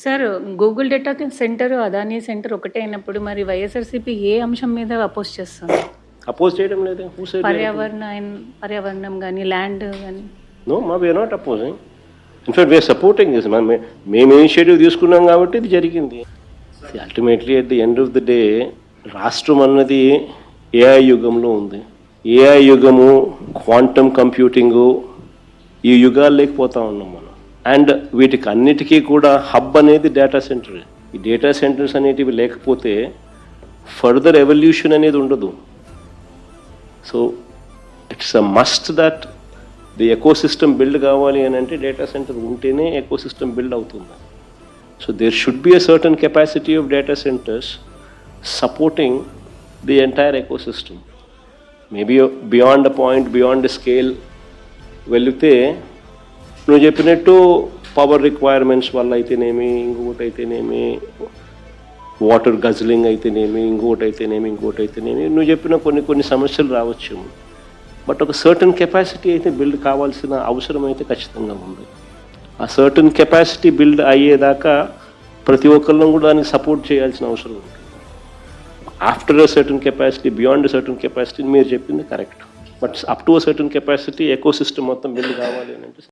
Sir Google data centre Adani centre ఒకటే అయినప్పుడు మరి వైఎస్ఆర్సీపీ ఏ అంశం మీద అపోజ్ చేస్తుంది? అపోజ్ చేయడం లేదు పర్యావరణ పర్యావరణం కానీ ల్యాండ్ కానీ నో మా we are not opposing in fact we are supporting this మేము ఇనిషియేటివ్ తీసుకున్నాం కాబట్టి ఇది జరిగింది. Ultimately at the end of the day రాష్ట్రం అన్నది ఏఐ యుగంలో ఉంది. ఏఐ యుగము క్వాంటమ్ కంప్యూటింగు ఈ యుగాలు లేకపోతా ఉన్నాం మనం. అండ్ వీటికి అన్నిటికీ కూడా హబ్ అనేది డేటా సెంటర్ ఈ డేటా సెంటర్స్ అనేటివి లేకపోతే ఫర్దర్ ఎవల్యూషన్ అనేది ఉండదు. So it's a must that the ecosystem build కావాలి అని అంటే డేటా సెంటర్ ఉంటేనే ఎకో సిస్టమ్ బిల్డ్ అవుతుంది. So there should be a certain capacity of data centres supporting the entire ecosystem maybe beyond a point beyond scale వెళితే నువ్వు చెప్పినట్టు power requirements వల్ల అయితేనేమి ఇంకొకటి అయితేనేమి వాటర్ గజ్లింగ్ అయితేనేమి ఇంకొకటి అయితేనేమి ఇంకొకటి అయితేనేమి నువ్వు చెప్పిన కొన్ని కొన్ని సమస్యలు రావచ్చు. బట్ ఒక సర్టన్ కెపాసిటీ అయితే బిల్డ్ కావాల్సిన అవసరం అయితే ఖచ్చితంగా ఉంది. ఆ సర్టన్ కెపాసిటీ బిల్డ్ అయ్యేదాకా ప్రతి ఒక్కళ్ళం కూడా దానికి సపోర్ట్ చేయాల్సిన అవసరం ఉంది. After a certain capacity beyond certain capacity మీరు చెప్పింది correct but up to a certain capacity ecosystem మొత్తం బిల్డ్ కావాలి అని అంటే